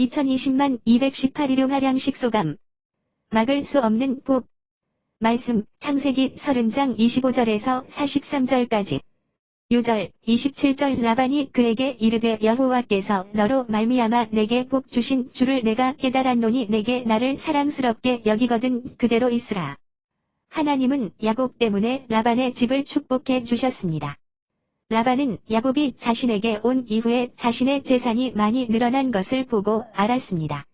2020만 218 일용 하량 식 소감. 막을 수 없는 복. 말씀, 창세기 30장 25절에서 43절까지. 요절 27절 라반이 그에게 이르되 여호와께서 너로 말미암아 내게 복 주신 주를 내가 깨달았노니 내게 나를 사랑스럽게 여기거든 그대로 있으라. 하나님은 야곱 때문에 라반의 집을 축복해 주셨습니다. 라반은 야곱이 자신에게 온 이후에 자신의 재산이 많이 늘어난 것을 보고 알았습니다.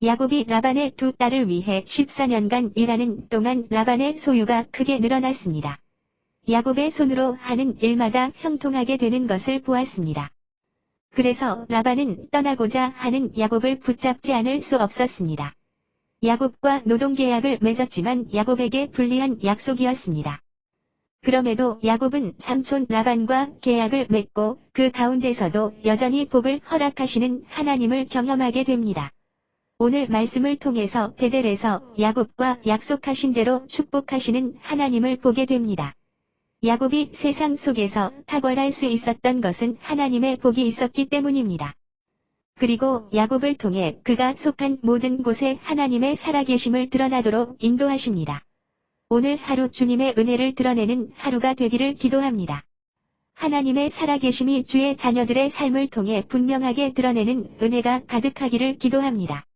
야곱이 라반의 두 딸을 위해 14년간 일하는 동안 라반의 소유가 크게 늘어났습니다. 야곱의 손으로 하는 일마다 형통하게 되는 것을 보았습니다. 그래서 라반은 떠나고자 하는 야곱을 붙잡지 않을 수 없었습니다. 야곱과 노동계약을 맺었지만 야곱에게 불리한 약속이었습니다. 그럼에도 야곱은 삼촌 라반과 계약을 맺고 그 가운데서도 여전히 복을 허락하시는 하나님을 경험하게 됩니다. 오늘 말씀을 통해서 베델에서 야곱과 약속하신 대로 축복하시는 하나님을 보게 됩니다. 야곱이 세상 속에서 탁월할 수 있었던 것은 하나님의 복이 있었기 때문입니다. 그리고 야곱을 통해 그가 속한 모든 곳에 하나님의 살아계심을 드러나도록 인도하십니다. 오늘 하루 주님의 은혜를 드러내는 하루가 되기를 기도합니다. 하나님의 살아계심이 주의 자녀들의 삶을 통해 분명하게 드러내는 은혜가 가득하기를 기도합니다.